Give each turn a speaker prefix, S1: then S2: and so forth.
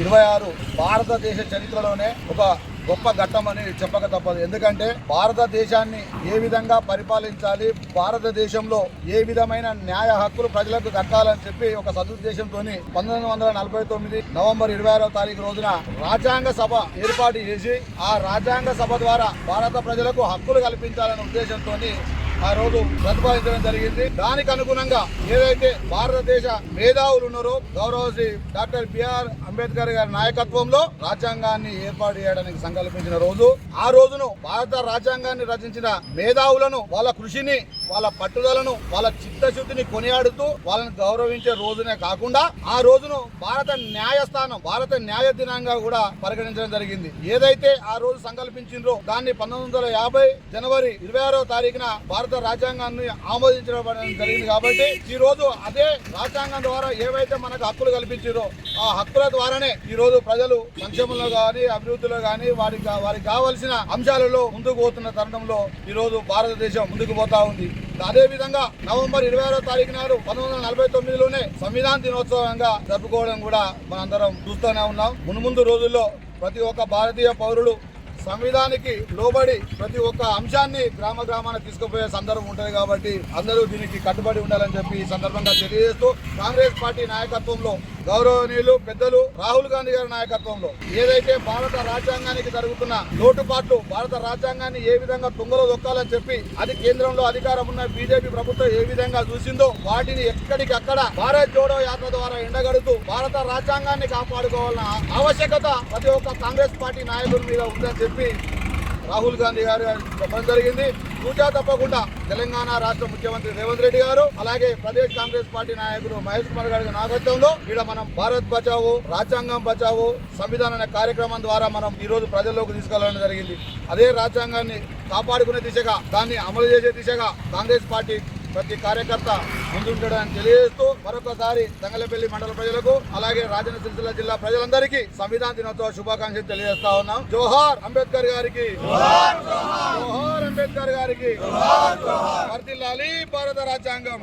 S1: ఇరవై ఆరు భారతదేశ చరిత్రలోనే ఒక గొప్ప ఘట్టం అని చెప్పక తప్పదు. ఎందుకంటే భారతదేశాన్ని ఏ విధంగా పరిపాలించాలి భారతదేశంలో ఏ విధమైన న్యాయ హక్కులు ప్రజలకు దక్కాలని చెప్పి ఒక సదుద్దేశంతో పంతొమ్మిది వందల నలభై తొమ్మిది నవంబర్ ఇరవై ఆరో తారీఖు రోజున రాజ్యాంగ సభ ఏర్పాటు చేసి ఆ రాజ్యాంగ సభ ద్వారా భారత ప్రజలకు హక్కులు కల్పించాలనే ఉద్దేశంతో ఆ రోజు ప్రతిపాదించడం జరిగింది. దానికి అనుగుణంగా ఏదైతే భారతదేశ మేధావులు ఉన్నారో గౌరవ శ్రీ డాక్టర్ బిఆర్ అంబేద్కర్ గారి నాయకత్వంలో రాజ్యాంగాన్ని ఏర్పాటు చేయడానికి సంకల్పించిన రోజు ఆ రోజును భారత రాజ్యాంగాన్ని రచించిన మేధావులను వాళ్ళ కృషిని వాళ్ళ పట్టుదలను వాళ్ళ చిత్తశుద్ధిని కొనియాడుతూ వాళ్ళని గౌరవించే రోజునే కాకుండా ఆ రోజును భారత న్యాయస్థానం భారత న్యాయ దినంగా కూడా పరిగణించడం జరిగింది. ఏదైతే ఆ రోజు సంకల్పించిందో దాన్ని పంతొమ్మిది వందల యాభై జనవరి ఇరవై ఆరో తారీఖున భారత రాజ్యాంగాన్ని ఆమోదించడం జరిగింది కాబట్టి ఈ రోజు అదే రాజ్యాంగం ద్వారా ఏవైతే మనకు హక్కులు కల్పించారో ఆ హక్కుల ద్వారానే ఈ రోజు ప్రజలు సంక్షేమంలో కానీ అభివృద్ధిలో కానీ వారికి వారికి కావలసిన అంశాలలో ముందుకు పోతున్న తరుణంలో ఈ రోజు భారతదేశం ముందుకు పోతా ఉంది. అదేవిధంగా నవంబర్ ఇరవై ఆరో తారీఖు నాడు పంతొమ్మిది వందల నలభై తొమ్మిదిలోనే సంవిధాన దినోత్సవంగా జరుపుకోవడం కూడా మనందరం చూస్తూనే ఉన్నాం. మున్ముందు రోజుల్లో ప్రతి ఒక్క భారతీయ పౌరుడు సంవిధానికి లోబడి ప్రతి ఒక్క అంశాన్ని గ్రామ గ్రామాన తీసుకుపోయే సందర్భం ఉంటుంది కాబట్టి అందరూ దీనికి కట్టుబడి ఉండాలని చెప్పి ఈ సందర్భంగా తెలియజేస్తూ కాంగ్రెస్ పార్టీ నాయకత్వంలో గౌరవనీయులు పెద్దలు రాహుల్ గాంధీ గారి నాయకత్వంలో ఏదైతే భారత రాజ్యాంగానికి జరుగుతున్న లోటుపాట్లు భారత రాజ్యాంగాన్ని ఏ విధంగా తుంగలో దొక్కాలని చెప్పి అది కేంద్రంలో అధికారం ఉన్న బీజేపీ ప్రభుత్వం ఏ విధంగా చూసిందో వాటిని ఎక్కడికక్కడ భారత్ జోడో యాత్ర ద్వారా ఎండగడుతూ భారత రాజ్యాంగాన్ని కాపాడుకోవాలన్న ఆవశ్యకత ప్రతి ఒక్క కాంగ్రెస్ పార్టీ నాయకుల మీద ఉందని చెప్పి రాహుల్ గాంధీ గారు చెప్పడం జరిగింది. కూచా తప్పకుండా తెలంగాణ రాష్ట్ర ముఖ్యమంత్రి రేవంత్ రెడ్డి గారు అలాగే ప్రదేశ్ కాంగ్రెస్ పార్టీ నాయకుడు మహేష్ కుమార్ గారి నాయకత్వంలో ఇక్కడ మనం భారత్ బచావో రాజ్యాంగం బచావో సంవిధానం అనే కార్యక్రమం ద్వారా మనం ఈ రోజు ప్రజల్లోకి తీసుకెళ్ళడం జరిగింది. అదే రాజ్యాంగాన్ని కాపాడుకునే దిశగా దాన్ని అమలు చేసే దిశగా కాంగ్రెస్ పార్టీ ప్రతి కార్యకర్త ముందుంటాడని తెలియజేస్తూ మరొకసారి తంగలపల్లి మండల ప్రజలకు అలాగే రాజన్న సిరిసిల్ల జిల్లా ప్రజలందరికీ సంవిధాన దినోత్సవ శుభాకాంక్షలు తెలియజేస్తా ఉన్నాం. జోహార్ అంబేద్కర్ గారికి. జోహార్. అంబేద్కర్ గారికి. భారత రాజ్యాంగం.